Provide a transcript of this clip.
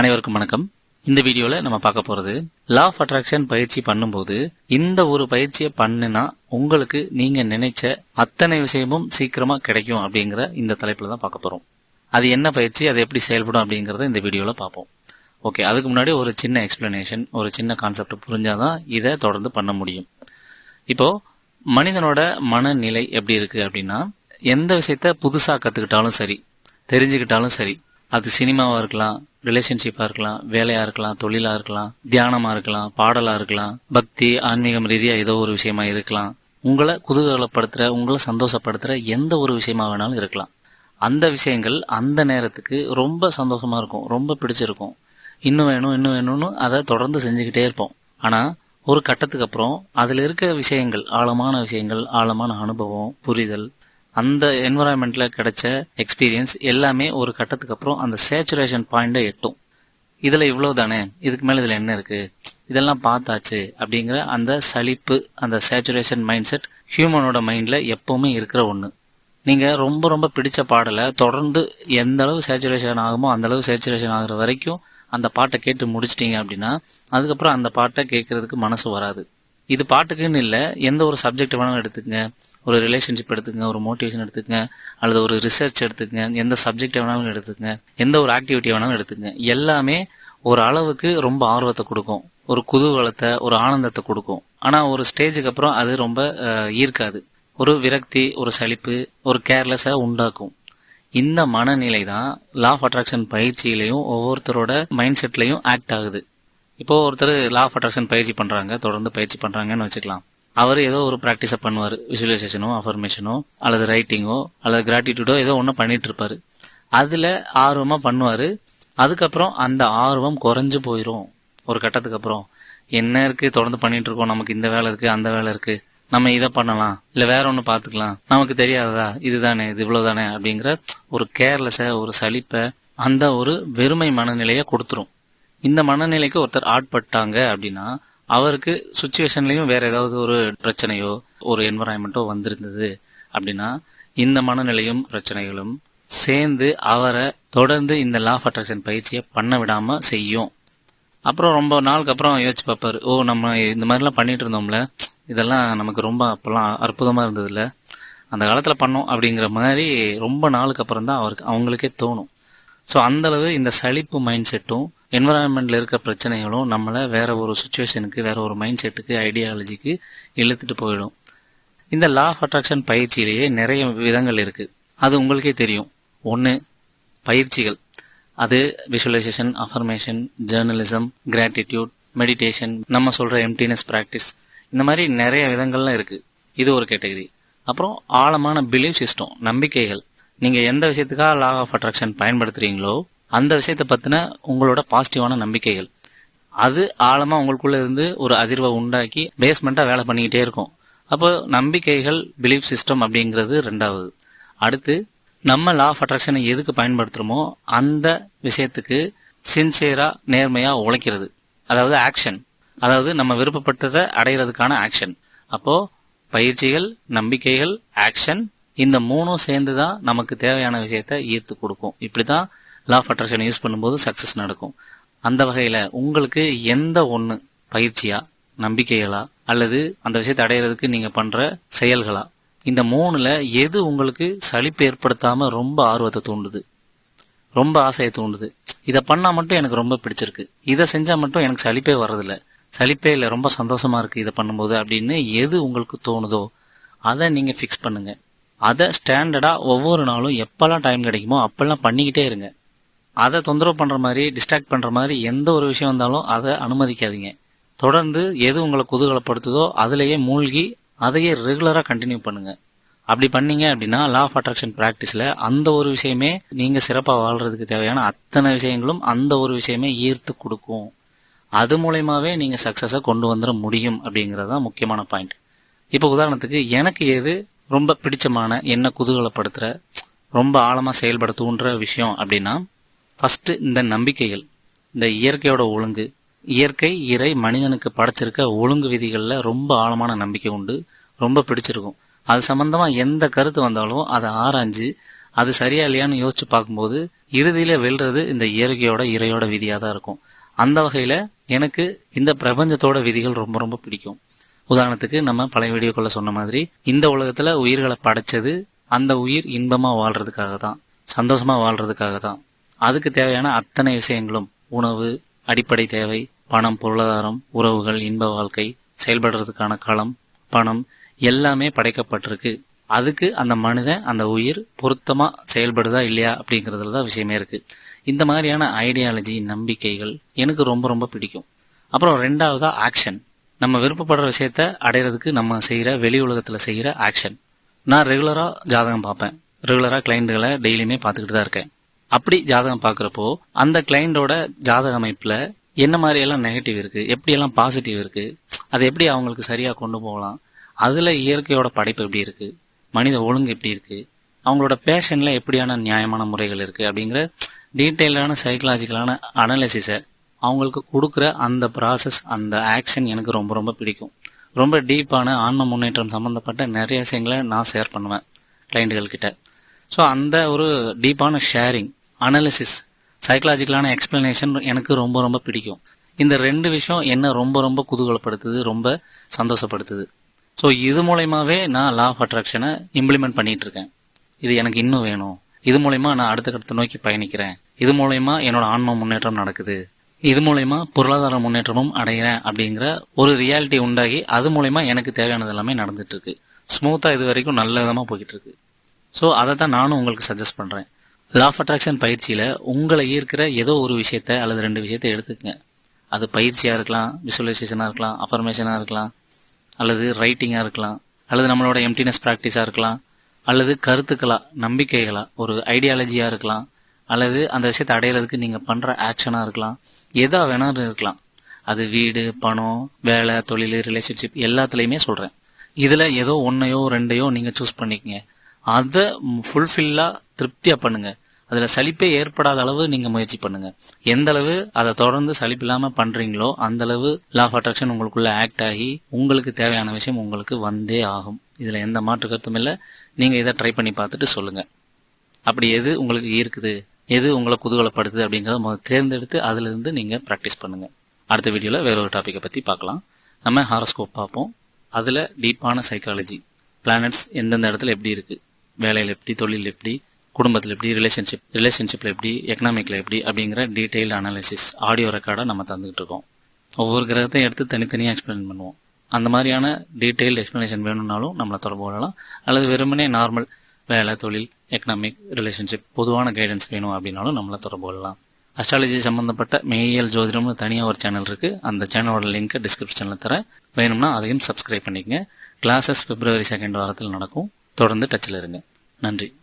அனைவருக்கும் வணக்கம். இந்த வீடியோல நம்ம பார்க்க போறது லா ஆஃப் அட்ராக்ஷன் பயிற்சி பண்ணும்போது இந்த ஒரு பயிற்சியை பண்ணுனா உங்களுக்கு நீங்க நினைச்ச அத்தனை விஷயமும் சீக்கிரமா கிடைக்கும் அப்படிங்கிற இந்த தலைப்புல தான் பார்க்க போறோம். அது என்ன பயிற்சி அது எப்படி செயல்படும் அப்படிங்கறத இந்த வீடியோல பார்ப்போம். ஓகே அதுக்கு முன்னாடி ஒரு சின்ன எக்ஸ்பிளனேஷன் ஒரு சின்ன கான்செப்ட் புரிஞ்சாதான் இதை தொடர்ந்து பண்ண முடியும். இப்போ மனிதனோட மனநிலை எப்படி இருக்கு அப்படின்னா எந்த விஷயத்த புதுசா கத்துக்கிட்டாலும் சரி தெரிஞ்சுக்கிட்டாலும் சரி அது சினிமாவா இருக்கலாம் ரிலேஷன்ஷிப்பாக இருக்கலாம் வேலையாக இருக்கலாம் தொழிலாக இருக்கலாம் தியானமாக இருக்கலாம் பாடலாக இருக்கலாம் பக்தி ஆன்மீகம் ரீதியாக ஏதோ ஒரு விஷயமா இருக்கலாம். உங்களை குதூகலப்படுத்துகிற உங்களை சந்தோஷப்படுத்துகிற எந்த ஒரு விஷயமா வேணாலும் இருக்கலாம். அந்த விஷயங்கள் அந்த நேரத்துக்கு ரொம்ப சந்தோஷமாக இருக்கும் ரொம்ப பிடிச்சிருக்கும். இன்னும் வேணும் இன்னும் வேணும்னு அதை தொடர்ந்து செஞ்சுக்கிட்டே இருப்போம். ஆனால் ஒரு கட்டத்துக்கு அப்புறம் அதில் இருக்க விஷயங்கள் ஆழமான விஷயங்கள் ஆழமான அனுபவம் புரிதல் அந்த என்வரான்மெண்ட்ல கிடைச்ச எக்ஸ்பீரியன்ஸ் எல்லாமே ஒரு கட்டத்துக்கு அப்புறம் அந்த சேச்சுரேஷன் பாயிண்டை எட்டும். இதுல இவ்வளவு தானே? இதுக்கு மேல இதுல என்ன இருக்கு? இதெல்லாம் பார்த்தாச்சு அப்படிங்கிற அந்த சலிப்பு அந்த சேச்சுரேஷன் மைண்ட் செட் ஹியூமனோட மைண்ட்ல எப்பவுமே இருக்கிற ஒண்ணு. நீங்க ரொம்ப ரொம்ப பிடிச்ச பாடலை தொடர்ந்து எந்த அளவு சேச்சுரேஷன் ஆகுமோ அந்த அளவு சேச்சுரேஷன் ஆகுற வரைக்கும் அந்த பாட்டை கேட்டு முடிச்சிட்டீங்க அப்படின்னா அதுக்கப்புறம் அந்த பாட்டை கேட்கறதுக்கு மனசு வராது. இது பாட்டுக்குன்னு இல்லை எந்த ஒரு சப்ஜெக்ட் வேணாலும் எடுத்துக்கங்க. ஒரு ரிலேஷன்ஷிப் எடுத்துக்கங்க ஒரு மோட்டிவேஷன் எடுத்துக்கங்க அல்லது ஒரு ரிசர்ச் எடுத்துக்கங்க எந்த சப்ஜெக்ட் வேணாலும் எடுத்துக்கங்க எந்த ஒரு ஆக்டிவிட்டி வேணாலும் எடுத்துக்கங்க. எல்லாமே ஒரு அளவுக்கு ரொம்ப ஆர்வத்தை கொடுக்கும். ஒரு குதூகலத்தை ஒரு ஆனந்தத்தை கொடுக்கும். ஆனால் ஒரு ஸ்டேஜுக்கு அப்புறம் அது ரொம்ப ஈர்க்காது. ஒரு விரக்தி ஒரு சலிப்பு ஒரு கேர்லெஸ்ஸை உண்டாக்கும். இந்த மனநிலை தான் லா ஆஃப் அட்ராக்ஷன் பயிற்சியிலையும் ஒவ்வொருத்தரோட மைண்ட் செட்லையும் ஆக்ட் ஆகுது. இப்போ ஒருத்தர் லா ஆஃப் அட்ராக்ஷன் பயிற்சி பண்ணுறாங்க தொடர்ந்து பயிற்சி பண்ணுறாங்கன்னு வச்சுக்கலாம். அவர் ஏதோ ஒரு ப்ராக்டிஸை பண்ணுவார். விசுவலைசேஷனோ அஃபர்மேஷனோ அல்லது ரைட்டிங்கோ அல்லது கிராட்டிடியூடோ ஏதோ ஒன்று பண்ணிட்டு இருப்பாரு. அதுல ஆர்வமா பண்ணுவாரு. அதுக்கப்புறம் அந்த ஆர்வம் குறைஞ்சு போயிடும் ஒரு கட்டத்துக்கு அப்புறம். என்ன இருக்கு? தொடர்ந்து பண்ணிட்டு இருக்கோம். நமக்கு இந்த வேலை இருக்கு அந்த வேலை இருக்கு. நம்ம இதை பண்ணலாம். இல்ல வேற ஒன்று பாத்துக்கலாம் நமக்கு தெரியாததா? இதுதானே இது இவ்வளவுதானே அப்படிங்கிற ஒரு கேர்லெஸ ஒரு சலிப்பை அந்த ஒரு வெறுமை மனநிலையை கொடுத்துரும். இந்த மனநிலைக்கு ஒருத்தர் ஆட்பட்டாங்க அப்படின்னா அவருக்கு சுச்சுவேஷன்லையும் வேற ஏதாவது ஒரு பிரச்சனையோ ஒரு என்வரான்மெண்ட்டோ வந்திருந்தது அப்படின்னா இந்த மனநிலையும் பிரச்சனைகளும் சேர்ந்து அவரை தொடர்ந்து இந்த லா ஆஃப் அட்ராக்ஷன் பயிற்சியை பண்ண விடாம செய்யும். அப்புறம் ரொம்ப நாளுக்கு அப்புறம் யோசிச்சு பார்ப்பாரு. ஓ நம்ம இந்த மாதிரிலாம் பண்ணிட்டு இருந்தோம்ல. இதெல்லாம் நமக்கு ரொம்ப அப்பெல்லாம் அற்புதமா இருந்ததுல அந்த காலத்துல பண்ணோம் அப்படிங்கிற மாதிரி ரொம்ப நாளுக்கு அப்புறம் தான் அவருக்கு அவங்களுக்கே தோணும். ஸோ அந்த அளவு இந்த சலிப்பு மைண்ட் செட்டும் என்விரான்மெண்டில் இருக்க பிரச்சனைகளும் நம்மளை வேற ஒரு சுச்சுவேஷனுக்கு வேற ஒரு மைண்ட் செட்டுக்கு ஐடியாலஜிக்கு இழுத்துட்டு போயிடும். இந்த லா ஆஃப் அட்ராக்ஷன் பயிற்சியிலேயே நிறைய விதங்கள் இருக்குது அது உங்களுக்கே தெரியும். ஒன்று பயிற்சிகள். அது visualisation affirmation journalism gratitude meditation நம்ம சொல்கிற எம்டினஸ் ப்ராக்டிஸ் இந்த மாதிரி நிறைய விதங்கள்லாம் இருக்குது இது ஒரு கேட்டகரி அப்புறம் ஆழமான பிலீஃப் சிஸ்டம் நம்பிக்கைகள். நீங்கள் எந்த விஷயத்துக்காக லா ஆஃப் அட்ராக்ஷன் பயன்படுத்துகிறீங்களோ அந்த விஷயத்தை பத்தின உங்களோட பாசிட்டிவான நம்பிக்கைகள். அது ஆழமா உங்களுக்குள்ள இருந்து ஒரு அதிர்வை உண்டாக்கி பேஸ்மெண்டா வேலை பண்ணிக்கிட்டே இருக்கும். அப்போ நம்பிக்கைகள் பிலீஃப் சிஸ்டம் அப்படிங்கிறது ரெண்டாவது. அடுத்து நம்ம லா ஆஃப் அட்ராக்ஷனை எதுக்கு பயன்படுத்துறோமோ அந்த விஷயத்துக்கு சின்சியரா நேர்மையா உழைக்கிறது. அதாவது ஆக்ஷன் அதாவது நம்ம விருப்பப்பட்டதை அடையிறதுக்கான ஆக்ஷன் அப்போ பயிற்சிகள் நம்பிக்கைகள் ஆக்ஷன் இந்த மூணும் சேர்ந்து தான் நமக்கு தேவையான விஷயத்த ஈர்த்து கொடுக்கும். இப்படிதான் லா ஆஃப் அட்ராக்ஷன் யூஸ் பண்ணும்போது சக்ஸஸ் நடக்கும். அந்த வகையில் உங்களுக்கு எந்த ஒன்று பயிற்சியா நம்பிக்கைகளா அல்லது அந்த விஷயத்தை அடையிறதுக்கு நீங்கள் பண்ணுற செயல்களா இந்த மூணில் எது உங்களுக்கு சலிப்பு ஏற்படுத்தாமல் ரொம்ப ஆர்வத்தை தூண்டுது? ரொம்ப ஆசையை தூண்டுது. இதை பண்ணால் மட்டும் எனக்கு ரொம்ப பிடிச்சிருக்கு. இதை செஞ்சால் மட்டும் எனக்கு சலிப்பே வர்றதில்ல. சளிப்பே இல்லை ரொம்ப சந்தோஷமாக இருக்குது இதை பண்ணும்போது அப்படின்னு எது உங்களுக்கு தோணுதோ அதை நீங்கள் ஃபிக்ஸ் பண்ணுங்கள் அதை ஸ்டாண்டர்டாக ஒவ்வொரு நாளும் எப்போல்லாம் டைம் கிடைக்குமோ அப்போல்லாம் பண்ணிக்கிட்டே இருங்க. அதை தொந்தரவு பண்ணுற மாதிரி டிஸ்ட்ராக்ட் பண்ணுற மாதிரி எந்த ஒரு விஷயம் வந்தாலும் அதை அனுமதிக்காதீங்க. தொடர்ந்து எது உங்களை குதூகலப்படுத்துதோ அதுலேயே மூழ்கி அதையே ரெகுலராக கண்டினியூ பண்ணுங்கள் அப்படி பண்ணீங்க அப்படின்னா லா ஆஃப் அட்ராக்ஷன் ப்ராக்டிஸில் அந்த ஒரு விஷயமே நீங்கள் சிறப்பாக வாழ்கிறதுக்கு தேவையான அத்தனை விஷயங்களும் அந்த ஒரு விஷயமே ஈர்த்து கொடுக்கும். அது மூலயமாவே நீங்கள் சக்ஸஸை கொண்டு வந்துட முடியும் அப்படிங்கிறது தான் முக்கியமான பாயிண்ட் இப்போ உதாரணத்துக்கு எனக்கு எது ரொம்ப பிடிச்சமான என்ன குதூகலப்படுத்துகிற ரொம்ப ஆழமாக செயல்பட தூண்டுற விஷயம் அப்படின்னா ஃபர்ஸ்ட் இந்த நம்பிக்கைகள் இந்த இயற்கையோட ஒழுங்கு இயற்கை இறை மனிதனுக்கு படைச்சிருக்க ஒழுங்கு விதிகளில் ரொம்ப ஆழமான நம்பிக்கை உண்டு ரொம்ப பிடிச்சிருக்கும். அது சம்பந்தமாக எந்த கருத்து வந்தாலும் அதை ஆராய்ஞ்சு அது சரியா இல்லையான்னு யோசிச்சு பார்க்கும்போது இறுதியில வெல்றது இந்த இயற்கையோட இறையோட விதியாக தான் இருக்கும். அந்த வகையில எனக்கு இந்த பிரபஞ்சத்தோட விதிகள் ரொம்ப ரொம்ப பிடிக்கும். உதாரணத்துக்கு நம்ம பழைய வீடியோக்குள்ள சொன்ன மாதிரி இந்த உலகத்துல உயிர்களை படைச்சது அந்த உயிர் இன்பமா வாழ்றதுக்காக தான் சந்தோஷமா வாழ்றதுக்காக தான் அதுக்கு தேவையான அத்தனை விஷயங்களும் உணவு அடிப்படை தேவை பணம் பொருளாதாரம் உறவுகள் இன்ப வாழ்க்கை செயல்படுறதுக்கான களம் பணம் எல்லாமே படைக்கப்பட்டிருக்கு. அதுக்கு அந்த மனிதன் அந்த உயிர் பொருத்தமாக செயல்படுதா இல்லையா அப்படிங்கிறதுல தான் விஷயமே இருக்கு. இந்த மாதிரியான ஐடியாலஜி நம்பிக்கைகள் எனக்கு ரொம்ப ரொம்ப பிடிக்கும். அப்புறம் ரெண்டாவதா ஆக்ஷன் நம்ம விருப்பப்படுற விஷயத்த அடையிறதுக்கு நம்ம செய்கிற வெளி உலகத்தில் செய்கிற ஆக்ஷன் நான் ரெகுலராக ஜாதகம் பார்ப்பேன். ரெகுலராக கிளைண்ட்டுகளை டெய்லியுமே பார்த்துக்கிட்டு தான் இருக்கேன். அப்படி ஜாதகம் பார்க்குறப்போ அந்த கிளைண்டோட ஜாதக அமைப்புல என்ன மாதிரி எல்லாம் நெகட்டிவ் இருக்கு எப்படி எல்லாம் பாசிட்டிவ் இருக்கு அதை எப்படி அவங்களுக்கு சரியா கொண்டு போகலாம் அதுல இயற்கையோட படைப்பு எப்படி இருக்கு மனித ஒழுங்கு எப்படி இருக்கு அவங்களோட பேஷன்ல எப்படியான நியாயமான முறைகள் இருக்கு அப்படிங்கிற டீட்டெயிலான சைக்கலாஜிக்கலான அனாலிசிஸை அவங்களுக்கு கொடுக்குற அந்த ப்ராசஸ் அந்த ஆக்ஷன் எனக்கு ரொம்ப ரொம்ப பிடிக்கும். ரொம்ப டீப்பான ஆன்ம முன்னேற்றம் சம்மந்தப்பட்ட நிறைய விஷயங்களை நான் ஷேர் பண்ணுவேன் கிளைண்ட்டுகள் கிட்ட. ஸோ அந்த ஒரு டீப்பான ஷேரிங் அனாலிசிஸ் சைக்கலாஜிக்கலான எக்ஸ்பிளனேஷன் எனக்கு ரொம்ப ரொம்ப பிடிக்கும். இந்த ரெண்டு விஷயம் என்ன ரொம்ப ரொம்ப குதூகலப்படுத்துது ரொம்ப சந்தோஷப்படுத்துது. ஸோ இது மூலயமாவே நான் லா ஆஃப் அட்ராக்ஷனை இம்ப்ளிமெண்ட் பண்ணிட்டு இருக்கேன் இது எனக்கு இன்னும் வேணும். இது மூலயமா நான் அடுத்த கட்டத்தை நோக்கி பயணிக்கிறேன். இது மூலயமா என்னோட ஆன்ம முன்னேற்றம் நடக்குது. இது மூலயமா பொருளாதார முன்னேற்றமும் அடைகிறேன் அப்படிங்கிற ஒரு ரியாலிட்டி உண்டாகி அது மூலயமா எனக்கு தேவையானது எல்லாமே நடந்துட்டு இருக்கு ஸ்மூத்தாக இது வரைக்கும் நல்ல விதமாக போய்கிட்டு இருக்கு ஸோ அதை தான் நானும் உங்களுக்கு சஜஸ்ட் பண்ணுறேன் லா ஆஃப் அட்ராக்ஷன் பயிற்சியில் உங்களை ஈர்க்கிற ஏதோ ஒரு விஷயத்த அல்லது ரெண்டு விஷயத்த எடுத்துக்கங்க. அது பயிற்சியாக இருக்கலாம் விசுவலைசேஷனாக இருக்கலாம் அஃபர்மேஷனாக இருக்கலாம் அல்லது ரைட்டிங்காக இருக்கலாம் அல்லது நம்மளோட எம்டினஸ் ப்ராக்டிஸாக இருக்கலாம் அல்லது கருத்துக்களாக நம்பிக்கைகளாக ஒரு ஐடியாலஜியாக இருக்கலாம் அல்லது அந்த விஷயத்தை அடையிறதுக்கு நீங்கள் பண்ணுற ஆக்ஷனாக இருக்கலாம் எதா வேணாலும் இருக்கலாம். அது வீடு பணம் வேலை தொழில் ரிலேஷன்ஷிப் எல்லாத்துலேயுமே சொல்கிறேன் இதில் ஏதோ ஒன்றையோ ரெண்டையோ நீங்கள் சூஸ் பண்ணிக்கங்க. அதை ஃபுல்ஃபில்லாக திருப்தியாக பண்ணுங்கள் அதுல சலிப்பே ஏற்படாத அளவு நீங்க முயற்சி பண்ணுங்க. எந்த அளவு அதை தொடர்ந்து சலிப்பு இல்லாம பண்றீங்களோ அந்த அளவு லா ஆஃப் அட்ராக்ஷன் உங்களுக்குள்ள ஆக்ட் ஆகி உங்களுக்கு தேவையான விஷயம் உங்களுக்கு வந்தே ஆகும். இதுல எந்த மாற்று கருத்தும் இல்ல. நீங்க இதை ட்ரை பண்ணி பார்த்துட்டு சொல்லுங்க. அப்படி எது உங்களுக்கு ஈர்க்குது? எது உங்களை குதூகலப்படுத்துது அப்படிங்கறத முதல்ல தேர்ந்தெடுத்து அதுல இருந்து நீங்க பண்ணுங்கள் பண்ணுங்க. அடுத்த வீடியோல வேற ஒரு டாப்பிக்கை பத்தி பார்க்கலாம். நம்ம ஹாரோஸ்கோப் பார்ப்போம். அதுல டீப்பான சைக்காலஜி பிளானட்ஸ் எந்தெந்த இடத்துல எப்படி இருக்கு? வேலையில் எப்படி? தொழில் எப்படி? குடும்பத்தில் எப்படி ரிலேஷன்ஷிப் ரிலேஷன்ஷிப்பில் எப்படி எக்கனாமிக்கில் எப்படி அப்படிங்கிற டீட்டெயில் அனாலிசிஸ் ஆடியோ ரெக்கார்டை நம்ம தந்துகிட்டு இருக்கோம். ஒவ்வொரு கிரகத்தையும் எடுத்து தனித்தனியாக எக்ஸ்பிளைன் பண்ணுவோம். அந்த மாதிரியான டீட்டெயில் எக்ஸ்பிளனேஷன் வேணும்னாலும் நம்மளை தொடர்பு கொள்ளலாம். அல்லது வெறுமனே நார்மல் வேலை தொழில் எக்கனாமிக் ரிலேஷன்ஷிப் பொதுவான கைடன்ஸ் வேணும் அப்படின்னாலும் நம்மளை தொடர்பு கொள்ளலாம். அஸ்ட்ராலஜி சம்பந்தப்பட்ட மெய்யியல் ஜோதிடம்னு தனியாக ஒரு சேனல் இருக்குது அந்த சேனலோட லிங்க் டிஸ்கிரிப்ஷனில் தரேன் வேணும்னா அதையும் சப்ஸ்கிரைப் பண்ணிக்கங்க. கிளாஸஸ் பிப்ரவரி செகண்ட் வாரத்தில் நடக்கும். தொடர்ந்து டச்சில் இருங்க. நன்றி.